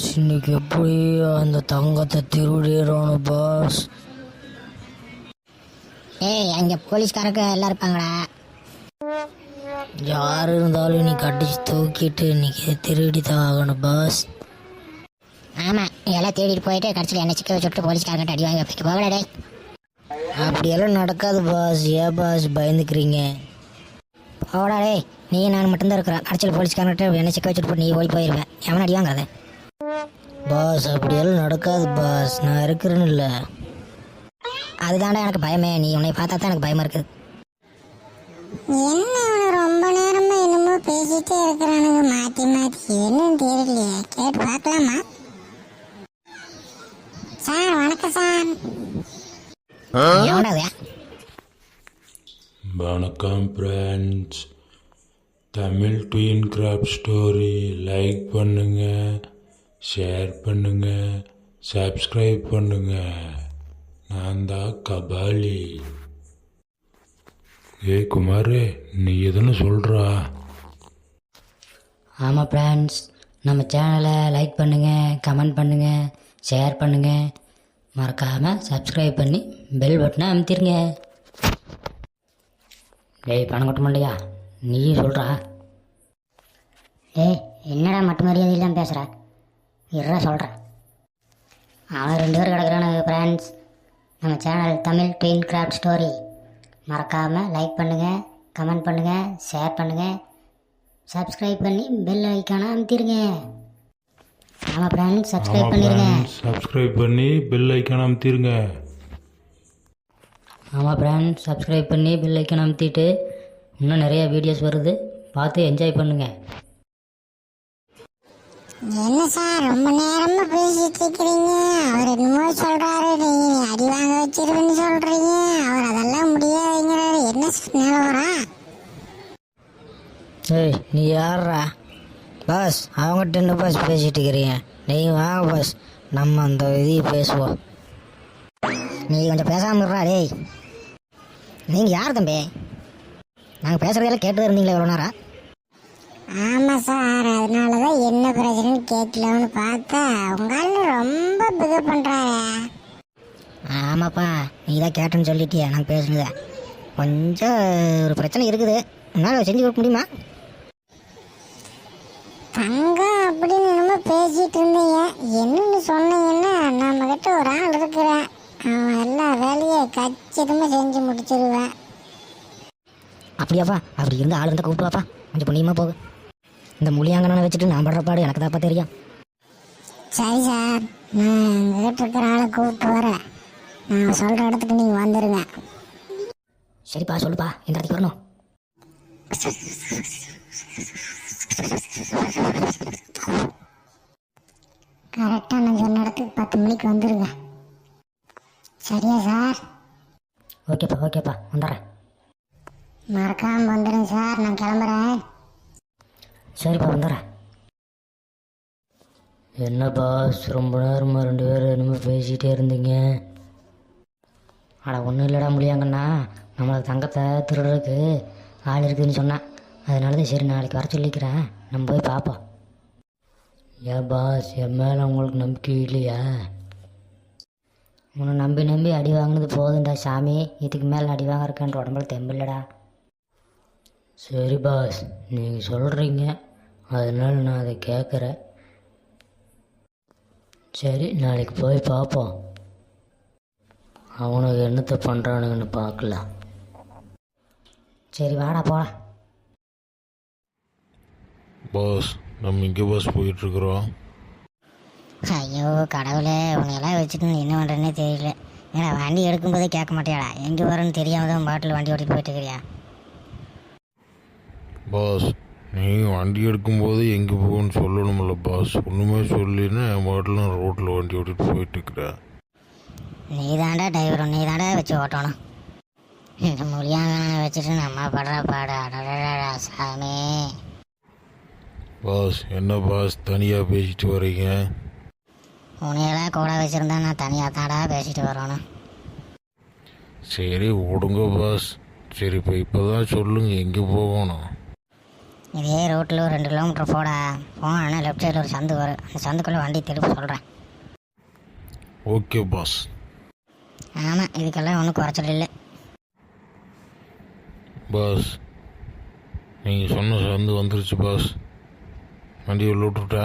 Pass இன்னைக்கு எப்படி அந்த தங்கத்தை திருடிடுறோம் பாஸ் ஏய் அங்கே போலீஸ்காரங்க எல்லாம் இருப்பாங்களா யார் இருந்தாலும் நீ கடிச்சு தூக்கிட்டு இன்னைக்கு திருடி தான் ஆகணும் பாஸ் ஆமாம் எல்லாம் தேடிட்டு போயிட்டு கடைசியில் என்ன சிக்க வச்சுட்டு போலீஸ்காரங்கிட்ட அடி வாங்கி வைக்க போகல டேய். அப்படியெல்லாம் நடக்காது பாஸ் ஏன் பாஸ் பயந்துக்கிறீங்க? போடா டேய். நீ நான் மட்டும்தான் இருக்கிறேன் கடைசியில் போலீஸ்காரங்கிட்ட என்ன சிக்க வச்சுட்டு நீ ஓடி போயிருவேன் எவன் அடி வாங்குறது? பாஸ் அப்படியெல்லாம் நடக்காது பாஸ். நான் இருக்கிறேன்னு இல்லை அதுதான்டா எனக்கு பயமே. நீ உன்னை பார்த்தா தான் எனக்கு பயமா இருக்குது என்ன ரொம்ப நேரமா என்னமோ பேசிட்டே இருக்கிறானுங்க. மாத்தி மாத்தி. என்னன்னு தெரியலையே. கேட்டு பார்க்கலாமா? சார் வணக்கம் சார். வணக்கம் friends Tamil twin craft story like பண்ணுங்க. ஷேர் பண்ணுங்க. சப்ஸ்கிரைப் பண்ணுங்க. நான் தான் கபாலி. ஏய் குமாரே நீ எதுன்னு சொல்கிறா ஆமாம் ஃப்ரெண்ட்ஸ் நம்ம சேனலை லைக் பண்ணுங்கள் கமெண்ட் பண்ணுங்கள் ஷேர் பண்ணுங்கள் மறக்காமல் சப்ஸ்கிரைப் பண்ணி பெல் பட்டனை அமுத்திருங்க. டேய் பணம் கொட்ட மாட்டியா? நீயும் சொல்கிறா ஏய் என்னடா மட்டும் மரியாதை இல்லாமல் பேசுகிற இருடா சொல்கிறேன் அவன் ரெண்டு பேர் கிடக்குறானுங்க ஃப்ரெண்ட்ஸ் நம்ம channel Tamil twin craft story மறக்காமல் லைக் பண்ணுங்கள் கமெண்ட் பண்ணுங்கள் ஷேர் பண்ணுங்கள் சப்ஸ்கிரைப் பண்ணி பெல் ஐக்கான அமுத்திருங்க. ஆமாம் ஃப்ரெண்ட்ஸ் சப்ஸ்கிரைப் பண்ணிடுங்க சப்ஸ்கிரைப் பண்ணி பெல் ஐக்கான அமுத்திருங்க. ஆமாம் ஃப்ரெண்ட்ஸ் சப்ஸ்கிரைப் பண்ணி பெல் ஐக்கன் அமுத்திட்டு இன்னும் நிறைய வீடியோஸ் வருது. பார்த்து என்ஜாய் பண்ணுங்கள் என்ன சார் ரொம்ப நேரமா பேசிட்டு இருக்கிறீங்க? அவர் என்னமோ சொல்றாரு நீங்க அடி வாங்க வச்சிருவேன்னு சொல்றீங்க. அவர் அதெல்லாம் முடியாதுங்கிறாரு. என்ன நிலவரா ஏய் நீ யாரா பாஸ் அவங்ககிட்ட என்ன பாஸ் பேசிட்டு இருக்கிறீங்க? நீ வாங்க பாஸ் நம்ம அந்த இதையும் பேசுவோம். நீ கொஞ்சம் பேசாமல் இருடா டேய். நீங்கள் யார் தம்பி? நாங்கள் பேசுகிறதெல்லாம் கேட்டு இருந்தீங்களே எவ்வளோ நேரம். ஆமா சார் அதனாலதான் என்ன பிரச்சனைன்னு கேட்கலாம்னு பார்த்தா உங்களால ரொம்ப பிகப் பண்றாரு. ஆமாப்பா நீ தான் கேட்டேன்னு சொல்லிட்டியா நாங்கள் பேசுனத. கொஞ்சம் ஒரு பிரச்சனை இருக்குது. உன்னால் செஞ்சு கொடுக்க முடியுமா? தங்கம் அப்படின்னு என்னமோ பேசிட்டு இருந்தீங்க. என்னன்னு சொன்னீங்கன்னா நம்ம கிட்ட ஒரு ஆள் இருக்கிறேன் அவன் எல்லா வேலையை கச்சிதமா செஞ்சு முடிச்சிருவேன். அப்படியாப்பா அப்படி இருந்து ஆள் இருந்தால் கூப்பிடுவாப்பா கொஞ்சம் புண்ணியமாக போகு. இந்த முழியாங்கன்னு வச்சுட்டு நான் படுற பாடு எனக்கு தான்ப்பா தெரியும். சரி சார் நான் எங்ககிட்ட இருக்கிற ஆளை கூப்பிட்டு வரேன் நான் சொல்ற இடத்துக்கு நீங்க வந்துருங்க. சரிப்பா சொல்லுப்பா. இந்த இடத்துக்கு வரணும் கரெக்டாக நான் சொன்ன இடத்துக்கு பத்து மணிக்கு வந்துருங்க. சரியா சார்? ஓகேப்பா ஓகேப்பா. வந்துடுறேன். மறக்காம வந்துடுங்க சார். நான் கிளம்புறேன். சரிப்பா வந்துடுறேன். என்ன பாஸ் ரொம்ப நேரமாக ரெண்டு பேரும் என்னமோ பேசிகிட்டே இருந்தீங்க. அட ஒன்றும் இல்லைடா முடியாங்கண்ணா நம்மளுக்கு தங்கத்தை திருடுறதுக்கு ஆள் இருக்குதுன்னு சொன்னான். அதனால தான் சரி நாளைக்கு வர சொல்லிக்கிறேன். நம்ம போய் பார்ப்போம். ஏன் பாஸ் என் மேலே உங்களுக்கு நம்பிக்கை இல்லையா? உன்னை நம்பி நம்பி அடி வாங்கினது போதும்டா சாமி. இதுக்கு மேலே அடி வாங்க வாங்கறக்கன்ற உடம்புல தெம்பில்லடா சரி பாஸ். நீங்கள் சொல்கிறீங்க அதனால நான் அதை கேட்குறேன் சரி நாளைக்கு போய் பார்ப்போம் அவனுக்கு என்னத்தை பண்ணுறானுங்கன்னு பார்க்கலாம் சரி வாடா போலாம். பாஸ் நம்ம இங்கே பாஸ் போயிட்டுருக்குறோம். ஐயோ கடவுளே உன்னையெல்லாம் வச்சுட்டு நீ என்ன பண்ணுறேன்னே தெரியல. ஏன்னா வண்டி எடுக்கும்போதே கேட்க மாட்டியாடா? எங்கே வரேன்னு தெரியாம தான் பாட்டில் வண்டி ஓட்டிட்டு போயிட்டு இருக்கிறியா பாஸ் நீங்கள் வண்டி எடுக்கும்போது எங்கே போகணும்னு சொல்லணும்ல பாஸ் ஒன்றுமே சொல்லினா என் பாட்டில் நான் ரோட்டில் வண்டி ஓட்டிட்டு போயிட்டுருக்கிறேன் நீ தாண்டா டிரைவர் நீ தாண்டா வச்சு ஓட்டணும். இந்த மொழியாங்க வச்சுட்டு நம்ம படுற பாடு. அடடடா சாமி. பாஸ் என்ன பாஸ் தனியாக பேசிட்டு வரீங்க உன்னையெல்லாம் கூட வச்சுருந்தா நான் தனியாக தாடா பேசிட்டு வரணும் சரி விடுங்க பாஸ் சரி இப்போ இப்போ தான் சொல்லுங்கள் எங்கே போகணும்? இதே ரோட்டில் ஒரு ரெண்டு கிலோமீட்டர் போடா. போனால் லெஃப்ட் சைடில் ஒரு சந்து வரும். அந்த சந்துக்குள்ளே வண்டி திருப்ப சொல்கிறேன் ஓகே பாஸ் ஆமாம் இதுக்கெல்லாம் ஒன்றும் குறைச்சல் இல்லை. பாஸ் நீங்கள் சொன்ன சந்து வந்துருச்சு பாஸ் வண்டி உள்ள விட்டுட்டா?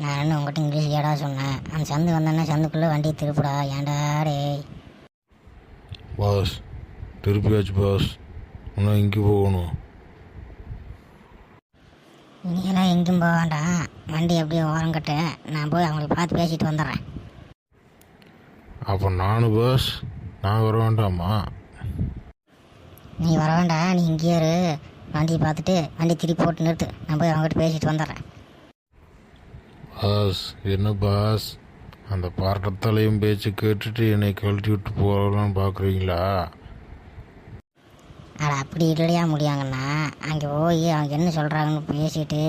நான் என்ன உங்கள்கிட்ட இங்கிலீஷ் ஏடா சொன்னேன். அந்த சந்து வந்தோன்னா சந்துக்குள்ளே வண்டியை திருப்புடா. ஏன்டா டேய்? பாஸ் திருப்பியாச்சு பாஸ் இன்னும் இங்கே போகணும். நீங்களாம் எங்கேயும் போக வேண்டாம். வண்டி அப்படியே ஓரம் கட்டு. நான் போய் அவங்களை பார்த்து பேசிட்டு வந்துடுறேன். அப்போ நானும் பாஸ் நான் வர வேண்டாமா? நீ வர வேண்டாம். நீ இங்கேயே இரு. வண்டியை பார்த்துட்டு வண்டி திருப்பி போட்டு நிறுத்து. நான் போய் அவங்ககிட்ட பேசிட்டு வந்துடுறேன். பாஸ் என்ன பாஸ் அந்த பாட்டத்தாலையும் பேச்சு கேட்டுட்டு என்னை கழட்டி விட்டு போகலான்னு பார்க்குறீங்களா? அட அப்படி இல்லையா முடியாங்கண்ணா. அங்கே போய் அவங்க என்ன சொல்கிறாங்கன்னு பேசிட்டு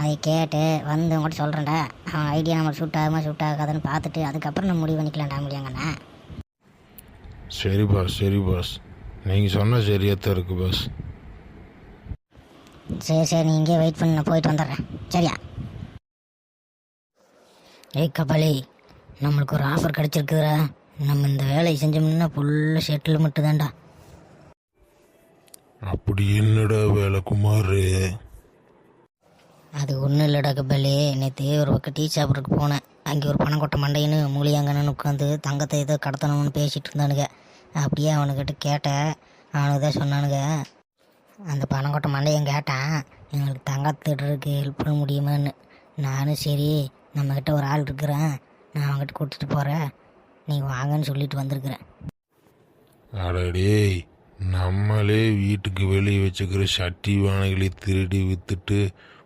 அதை கேட்டு வந்து உங்கள்கிட்ட சொல்கிறேன்டா அவன் ஐடியா நம்ம சூட் ஆகுமா சூட் ஆகாதுன்னு பார்த்துட்டு அதுக்கப்புறம் நம்ம முடிவு பண்ணிக்கலாம்டா முடியாங்கண்ணா. சரி பாஸ் சரி பாஸ் நீங்கள் சொன்னால் சரியாக தான் இருக்குது பாஸ் சரி சரி நீ இங்கேயே வெயிட் பண்ணி நான் போயிட்டு வந்துடுறேன். சரியா? ஏய் கபாலி நம்மளுக்கு ஒரு ஆஃபர் கிடச்சிருக்குதுடா. நம்ம இந்த வேலையை செஞ்சோம்னா ஃபுல்லாக ஷெட்டில் மட்டும்தான்டா. அப்படி என்னடா வேலை குமார்? அது ஒன்றும் இல்லைடா கபாலி. நேற்று ஒரு பக்கம் டீ சாப்பிட்றதுக்கு போனேன். அங்கே ஒரு பணம் கொட்ட மண்டைன்னு மூலியாங்கன்னு உட்காந்து தங்கத்தை ஏதோ கடத்தணும்னு பேசிகிட்டு இருந்தானுங்க. அப்படியே அவனுக்கிட்ட கேட்டேன். அவனுக்கு தான் சொன்னானுங்க அந்த பணம் கொட்ட மண்டையன் கேட்டான்? எங்களுக்கு தங்கத்திடுறதுக்கு ஹெல்ப் பண்ண முடியுமான்னு. நானும் சரி நம்மக்கிட்ட ஒரு ஆள் இருக்கிறேன். நான் அவங்ககிட்ட கூட்டிகிட்டு போகிறேன் நீங்கள் வாங்கன்னு சொல்லிட்டு வந்திருக்கிறேன். அடடேய் நம்மளே வீட்டுக்கு வெளியே வச்சுக்கிற சட்டி வானைகளை திருடி விற்றுட்டு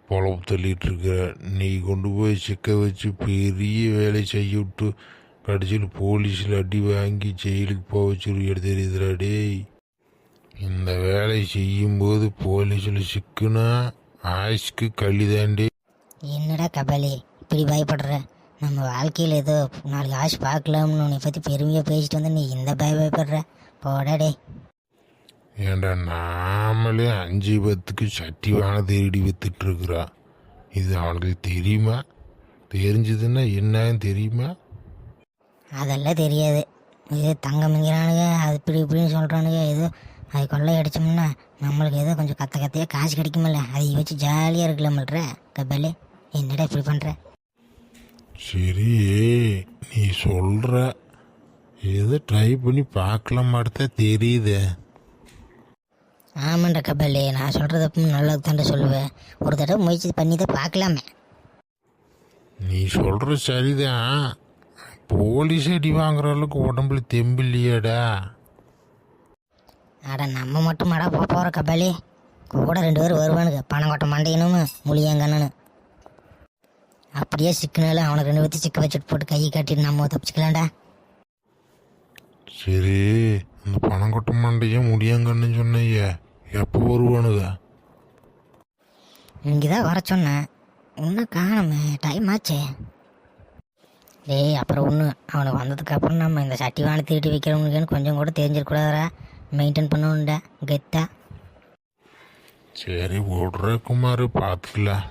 பொழப்பு தள்ளிட்டு இருக்கிற. நீ கொண்டு போய் சிக்க வச்சு பெரிய வேலை செய்ய விட்டு கடைசியில் போலீஸில் அடி வாங்கி ஜெயிலுக்கு போக வச்சுருக்கிற தெரியுதுடா டேய். இந்த வேலை செய்யும்போது போலீஸில் சிக்குனா ஆயுஷ்க்கு கள்ளிதாண்டி என்னடா கபாலி இப்படி பயப்படுற? நம்ம வாழ்க்கையில் ஏதோ நாளைக்கு ஆஷ் பார்க்கலாம்னு உன்னை பற்றி பெருமையாக பேசிட்டு வந்து நீ இந்த பய பயப்படுற? போடா ஏண்டா நாமளே அஞ்சு பத்துக்கு சட்டி வாங்க தேடி வித்துட்டு இருக்கிறா இது அவனுக்கு தெரியுமா? தெரிஞ்சதுன்னா என்னன்னு தெரியுமா? அதெல்லாம் தெரியாது. இது தங்கம்ங்கிறானுங்க அது இப்படி இப்படின்னு சொல்கிறானுங்க ஏதோ அது கொள்ளை அடித்தோம்னா நம்மளுக்கு ஏதோ கொஞ்சம் கத்த கத்தையாக காசு கிடைக்குமில்ல. அதை வச்சு ஜாலியாக இருக்கலாமல்ற கபாலி என்னடா இப்படி பண்ணுற சரி நீ சொல்ற. ஏதோ ட்ரை பண்ணி பார்க்கலாம் மாட்டதா தெரியுதே. ஆமாண்டா கபாலி நான் சொல்கிறது அப்போ நல்லது தாண்டா சொல்லுவேன். ஒரு தடவை முயற்சி பண்ணி தான் பார்க்கலாமே. நீ சொல்ற சரிதான். போலீஸ் அடி வாங்குற அளவுக்கு உடம்புல தெம்பு இல்லையாடா. அட நம்ம மட்டுமாடா போக போகிற கபாலி. கூட ரெண்டு பேரும் வருவானுங்க. பணம் கொட்ட மண்டையனும் முழியங்கன்னு அப்படியே சிக்கினாலும் அவனை ரெண்டு பேர்த்து சிக்க வச்சுட்டு போட்டு கையை காட்டிட்டு நம்ம தப்பிச்சுக்கலாம்டா. சரி. அந்த பணம் கொட்ட மாண்டையும் முடியாங்கன்னு சொன்னையே. எப்போ வருவானுங்க? இங்கே தான் வர சொன்னேன். இன்னும் காணுமே டைம் ஆச்சே. டேய் அப்புறம் ஒன்று அவனுக்கு வந்ததுக்கப்புறம் நம்ம இந்த சட்டி வாங்கி திருட்டி வைக்கிறவனுக்குன்னு கொஞ்சம் கூட தெரிஞ்சிருக்கூடாதா மெயின்டைன் பண்ணணும்டா கெத்தா. சரி விடுற குமார் பார்த்துக்கலாம்